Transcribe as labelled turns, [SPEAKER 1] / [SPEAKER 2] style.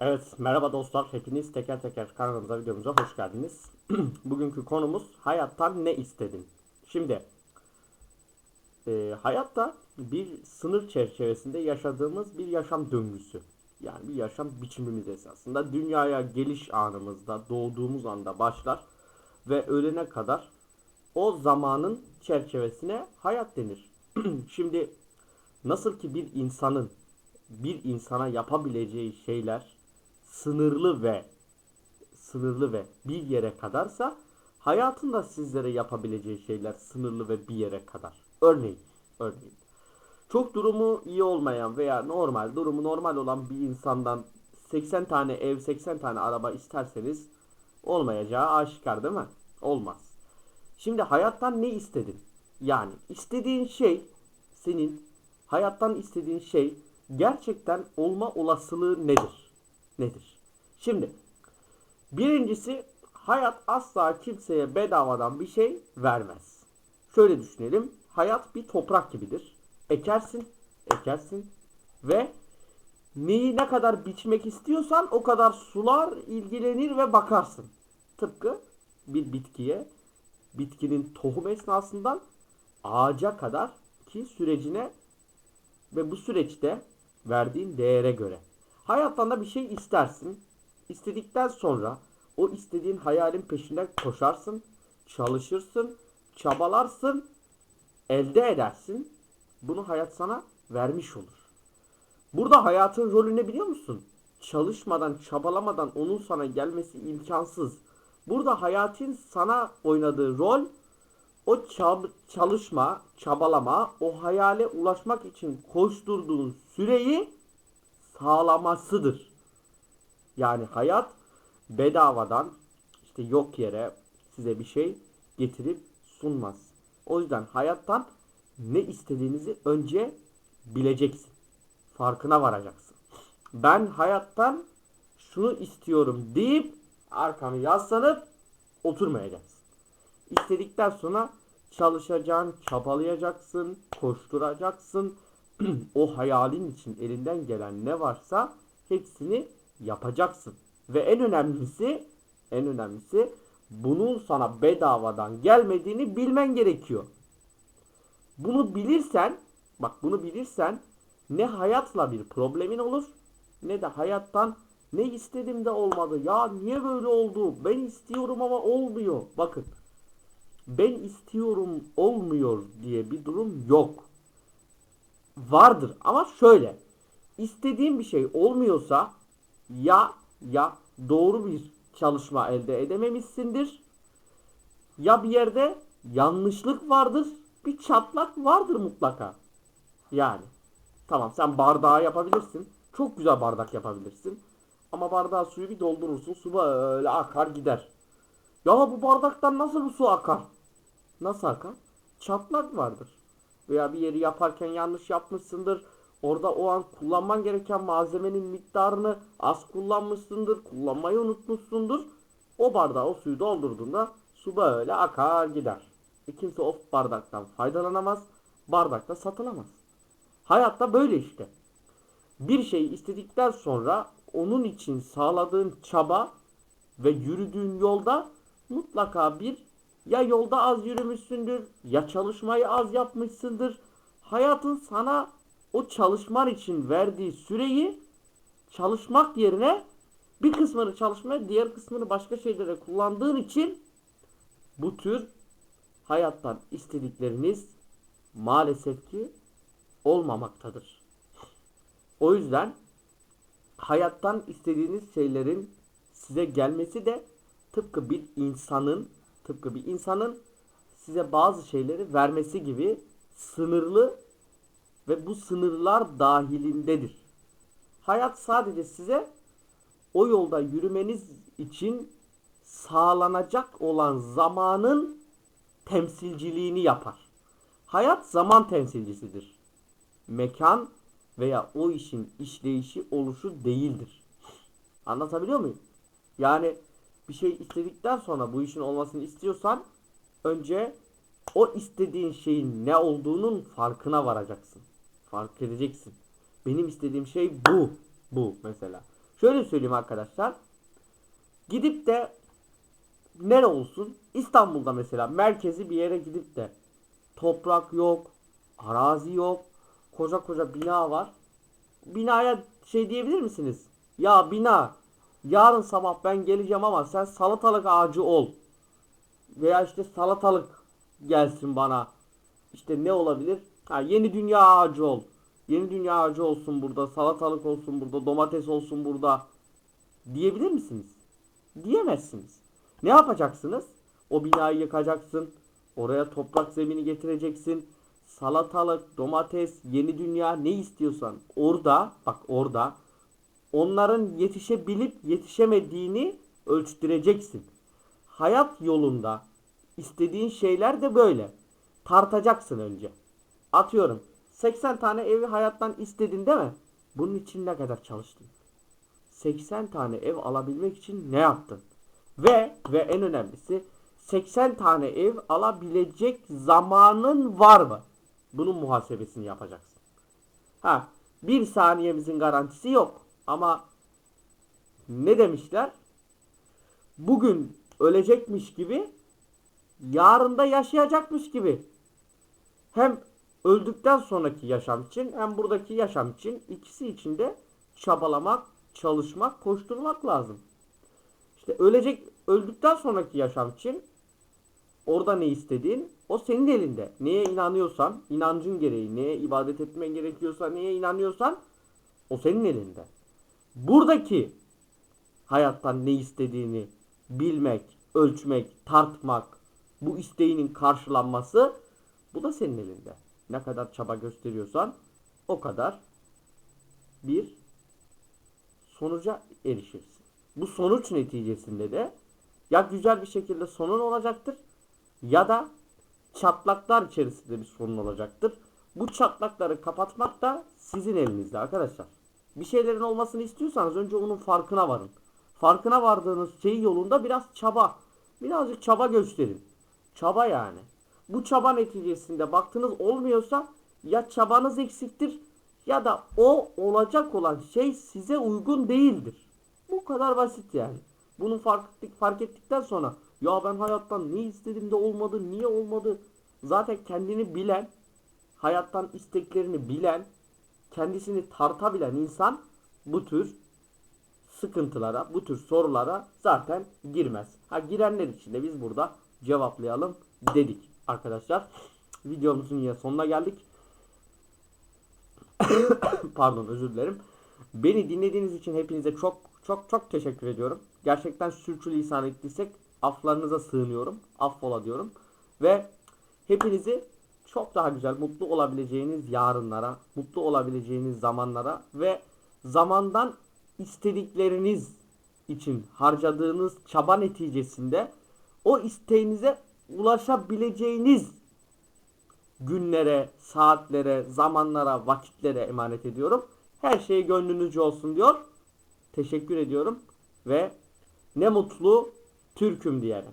[SPEAKER 1] Evet, merhaba dostlar. Hepiniz teker teker kanalımıza, videomuza hoş geldiniz. Bugünkü konumuz hayattan ne istedin? Şimdi, e, hayatta bir sınır çerçevesinde yaşadığımız bir yaşam döngüsü. Yani bir yaşam biçimimiz esasında. Dünyaya geliş anımızda, doğduğumuz anda başlar ve ölene kadar o zamanın çerçevesine hayat denir. Şimdi, nasıl ki bir insanın bir insana yapabileceği şeyler sınırlı ve sınırlı ve bir yere kadarsa hayatında sizlere yapabileceği şeyler sınırlı ve bir yere kadar. Örneğin, örneğin çok durumu iyi olmayan veya normal, durumu normal olan bir insandan 80 tane ev, 80 tane araba isterseniz olmayacağı aşikar değil mi? Olmaz. Şimdi hayattan ne istedin? Yani istediğin şey senin hayattan istediğin şey gerçekten olma olasılığı nedir? Nedir? Şimdi birincisi hayat asla kimseye bedavadan bir şey vermez. Şöyle düşünelim. Hayat bir toprak gibidir. Ekersin, ekersin ve neyi ne kadar biçmek istiyorsan o kadar sular, ilgilenir ve bakarsın. Tıpkı bir bitkiye bitkinin tohum esnasından ağaca kadar ki sürecine ve bu süreçte verdiğin değere göre. Hayattan da bir şey istersin. İstedikten sonra o istediğin hayalin peşinden koşarsın, çalışırsın, çabalarsın, elde edersin. Bunu hayat sana vermiş olur. Burada hayatın rolü ne biliyor musun? Çalışmadan, çabalamadan onun sana gelmesi imkansız. Burada hayatın sana oynadığı rol o çab- çalışma, çabalama, o hayale ulaşmak için koşturduğun süreyi sağlamasıdır. Yani hayat bedavadan işte yok yere size bir şey getirip sunmaz. O yüzden hayattan ne istediğinizi önce bileceksin. Farkına varacaksın. Ben hayattan şunu istiyorum deyip arkanı yaslanıp oturmayacaksın. İstedikten sonra çalışacaksın, çabalayacaksın, koşturacaksın. o hayalin için elinden gelen ne varsa hepsini yapacaksın. Ve en önemlisi, en önemlisi bunun sana bedavadan gelmediğini bilmen gerekiyor. Bunu bilirsen, bak bunu bilirsen ne hayatla bir problemin olur ne de hayattan ne istedim de olmadı. Ya niye böyle oldu? Ben istiyorum ama olmuyor. Bakın. Ben istiyorum olmuyor diye bir durum yok. Vardır ama şöyle. İstediğin bir şey olmuyorsa ya ya doğru bir çalışma elde edememişsindir. Ya bir yerde yanlışlık vardır. Bir çatlak vardır mutlaka. Yani tamam sen bardağı yapabilirsin. Çok güzel bardak yapabilirsin. Ama bardağa suyu bir doldurursun. Su böyle akar gider. Ya bu bardaktan nasıl bu su akar? Nasıl akar? Çatlak vardır. Veya bir yeri yaparken yanlış yapmışsındır. Orada o an kullanman gereken malzemenin miktarını az kullanmışsındır. Kullanmayı unutmuşsundur. O bardağa o suyu doldurduğunda su böyle akar gider. E kimse o bardaktan faydalanamaz. Bardakta satılamaz. Hayatta böyle işte. Bir şeyi istedikten sonra onun için sağladığın çaba ve yürüdüğün yolda mutlaka bir ya yolda az yürümüşsündür ya çalışmayı az yapmışsındır. Hayatın sana o çalışman için verdiği süreyi çalışmak yerine bir kısmını çalışmaya diğer kısmını başka şeylere kullandığın için bu tür hayattan istedikleriniz maalesef ki olmamaktadır. O yüzden hayattan istediğiniz şeylerin size gelmesi de tıpkı bir insanın tıpkı bir insanın size bazı şeyleri vermesi gibi sınırlı ve bu sınırlar dahilindedir. Hayat sadece size o yolda yürümeniz için sağlanacak olan zamanın temsilciliğini yapar. Hayat zaman temsilcisidir. Mekan veya o işin işleyişi oluşu değildir. Anlatabiliyor muyum? Yani bir şey istedikten sonra bu işin olmasını istiyorsan önce o istediğin şeyin ne olduğunun farkına varacaksın. Fark edeceksin. Benim istediğim şey bu. Bu mesela. Şöyle söyleyeyim arkadaşlar. Gidip de nere olsun? İstanbul'da mesela merkezi bir yere gidip de toprak yok, arazi yok, koca koca bina var. Binaya şey diyebilir misiniz? Ya bina yarın sabah ben geleceğim ama sen salatalık ağacı ol. Veya işte salatalık gelsin bana. İşte ne olabilir? Ha, yeni dünya ağacı ol. Yeni dünya ağacı olsun burada, salatalık olsun burada, domates olsun burada. Diyebilir misiniz? Diyemezsiniz. Ne yapacaksınız? O binayı yıkacaksın. Oraya toprak zemini getireceksin. Salatalık, domates, yeni dünya ne istiyorsan orada bak orada onların yetişebilip yetişemediğini ölçtüreceksin. Hayat yolunda istediğin şeyler de böyle. Tartacaksın önce. Atıyorum 80 tane evi hayattan istedin değil mi? Bunun için ne kadar çalıştın? 80 tane ev alabilmek için ne yaptın? Ve ve en önemlisi 80 tane ev alabilecek zamanın var mı? Bunun muhasebesini yapacaksın. Ha, bir saniyemizin garantisi yok. Ama ne demişler? Bugün ölecekmiş gibi, yarın da yaşayacakmış gibi. Hem öldükten sonraki yaşam için hem buradaki yaşam için ikisi için de çabalamak, çalışmak, koşturmak lazım. İşte ölecek öldükten sonraki yaşam için orada ne istediğin o senin elinde. Neye inanıyorsan, inancın gereği, neye ibadet etmen gerekiyorsa, neye inanıyorsan o senin elinde. Buradaki hayattan ne istediğini bilmek, ölçmek, tartmak, bu isteğinin karşılanması bu da senin elinde. Ne kadar çaba gösteriyorsan o kadar bir sonuca erişirsin. Bu sonuç neticesinde de ya güzel bir şekilde sonun olacaktır ya da çatlaklar içerisinde bir sorun olacaktır. Bu çatlakları kapatmak da sizin elinizde arkadaşlar. Bir şeylerin olmasını istiyorsanız önce onun farkına varın. Farkına vardığınız şey yolunda biraz çaba, birazcık çaba gösterin. Çaba yani. Bu çaba neticesinde baktınız olmuyorsa ya çabanız eksiktir ya da o olacak olan şey size uygun değildir. Bu kadar basit yani. Bunu fark, ettik, fark ettikten sonra ya ben hayattan ne istedim de olmadı, niye olmadı? Zaten kendini bilen, hayattan isteklerini bilen, kendisini tartabilen insan bu tür sıkıntılara, bu tür sorulara zaten girmez. Ha girenler için de biz burada cevaplayalım dedik arkadaşlar. Videomuzun yine sonuna geldik. Pardon özür dilerim. Beni dinlediğiniz için hepinize çok çok çok teşekkür ediyorum. Gerçekten sürçülisan ettiysek aflarınıza sığınıyorum. Affola diyorum. Ve hepinizi çok daha güzel, mutlu olabileceğiniz yarınlara, mutlu olabileceğiniz zamanlara ve zamandan istedikleriniz için harcadığınız çaba neticesinde o isteğinize ulaşabileceğiniz günlere, saatlere, zamanlara, vakitlere emanet ediyorum. Her şey gönlünüzce olsun diyor. Teşekkür ediyorum ve ne mutlu Türk'üm diyene.